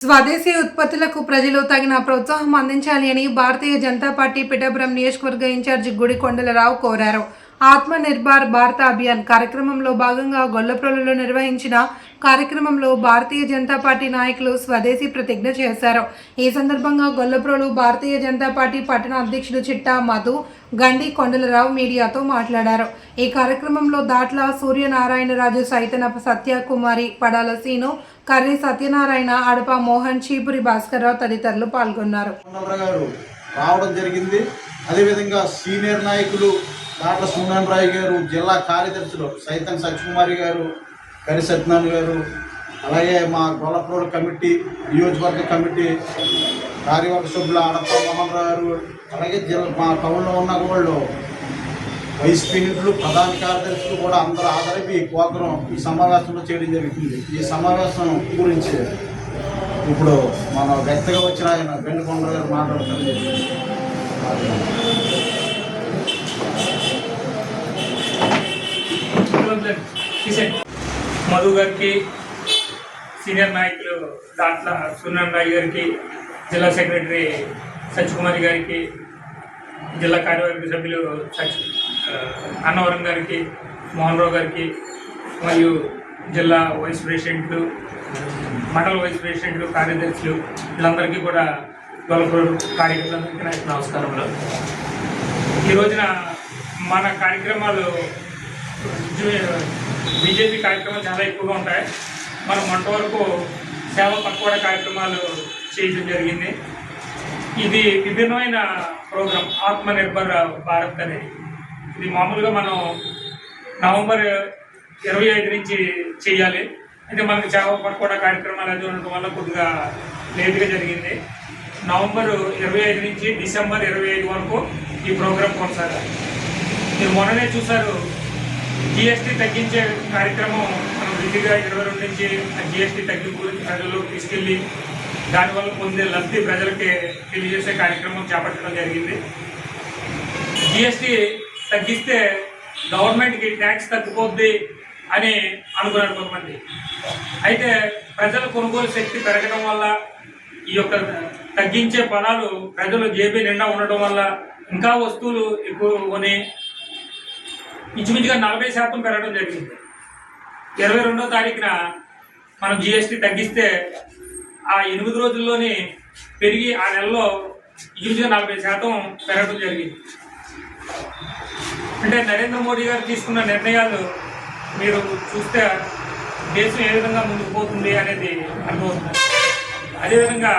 స్వదేశీ ఉత్పత్తులకు ప్రజలు తగిన ప్రోత్సాహం అందించాలి అని భారతీయ జనతా పార్టీ పిఠాపురం నియోజకవర్గ ఇన్ఛార్జి గుడి కొండలరావు కోరారు. ఆత్మ నిర్భర్ భారత అభియాన్ కార్యక్రమంలో భాగంగా గొల్లప్రోలులో నిర్వహించిన కార్యక్రమంలో భారతీయ జనతా పార్టీ నాయకులు స్వదేశీ ప్రతిజ్ఞ చేశారు. ఈ సందర్భంగా గొల్లప్రోలు భారతీయ జనతా పార్టీ పట్టణ అధ్యక్షుడు చిట్టా మధు గండి కొండలరావు మీడియాతో మాట్లాడారు. ఈ కార్యక్రమంలో దాట్ల సూర్యనారాయణరాజు సైతన సత్యకుమారి పడాల సీను కర్రీ సత్యనారాయణ అడప మోహన్ చీపురి భాస్కర్రావు తదితరులు పాల్గొన్నారు. రావడం జరిగింది. అదేవిధంగా సీనియర్ నాయకులు డాక్టర్ సున్నాన్ రాయ్ గారు జిల్లా కార్యదర్శులు సైతం సత్యకుమారి గారు కరి సత్యనారాయణ గారు అలాగే మా గొల్లప్రోడ్ కమిటీ నియోజకవర్గ కమిటీ కార్యవర్గ సభ్యులు ఆడప్ప మోహన్ రావు గారు అలాగే జిల్లా మా టౌన్లో ఉన్న వాళ్ళు వైస్ ప్రెసిడెంట్లు ప్రధాన కార్యదర్శులు కూడా అందరూ ఆదరించి ఈ ప్రోగ్రాం ఈ సమావేశంలో చేయడం జరుగుతుంది. ఈ సమావేశం గురించి ఇప్పుడు మన వ్యక్తిగా వచ్చిన ఆయన వెండుకొండ గారు మాట్లాడుతుంది మధు గారికి సీనియర్ నాయకులు దాట్ల సున్నాన్ రాయ్ గారికి జిల్లా సెక్రటరీ సత్యకుమారి గారికి జిల్లా కార్యవర్గ సభ్యులు సచ్ అన్నవరం గారికి మోహన్ రావు గారికి మరియు జిల్లా వైస్ ప్రెసిడెంట్లు మండల వైస్ ప్రెసిడెంట్లు కార్యదర్శులు వీళ్ళందరికీ కూడా గొల్లపూర్ కార్యకర్తలందరికీ నాకు నమస్కారములు. ఈ రోజున మన కార్యక్రమాలు బీజేపీ కార్యక్రమాలు చాలా ఎక్కువగా ఉంటాయి. మనం మొట్ట వరకు సేవ పక్వాడ కార్యక్రమాలు చేయడం జరిగింది. ఇది విభిన్నమైన ప్రోగ్రాం ఆత్మ నిర్భర్ భారత్ అనేది. ఇది మామూలుగా మనం నవంబర్ ఇరవై ఐదు నుంచి చేయాలి. అయితే మనకి సేవ పక్వాడ కార్యక్రమాలు అది ఉండటం వల్ల కొద్దిగా లేట్గా జరిగింది. నవంబర్ ఇరవై ఐదు నుంచి డిసెంబర్ ఇరవై ఐదు వరకు ఈ ప్రోగ్రాం కొనసాగాలి. మీరు మొన్ననే చూశారు జిఎస్టీ తగ్గించే కార్యక్రమం మనం విధిగా ఇరవై రెండు నుంచి జిఎస్టీ తగ్గింపు గురించి తీసుకెళ్ళి దానివల్ల పొందే లబ్ధి ప్రజలకి తెలియజేసే కార్యక్రమం చేపట్టడం జరిగింది. జిఎస్టీ తగ్గిస్తే గవర్నమెంట్కి ట్యాక్స్ తగ్గిపోద్ది అని అనుకున్నారు కొంతమంది. అయితే ప్రజల కొనుగోలు శక్తి పెరగడం వల్ల ఈ యొక్క తగ్గించే పదాలు ప్రజలు జేబీ నిండా ఉండటం వల్ల ఇంకా వస్తువులు ఎక్కువ కొని ఇంచుమించుగా నలభై శాతం పెరగడం జరిగింది. ఇరవై రెండో తారీఖున మనం జిఎస్టీ తగ్గిస్తే ఆ ఎనిమిది రోజుల్లోనే పెరిగి ఆ నెలలో ఇంచుమించుగా నలభై శాతం పెరగడం జరిగింది. అంటే నరేంద్ర మోడీ గారు తీసుకున్న నిర్ణయాలు మీరు చూస్తే దేశం ఏ విధంగా ముందుకు పోతుంది అనేది అర్థమవుతుంది. అదేవిధంగా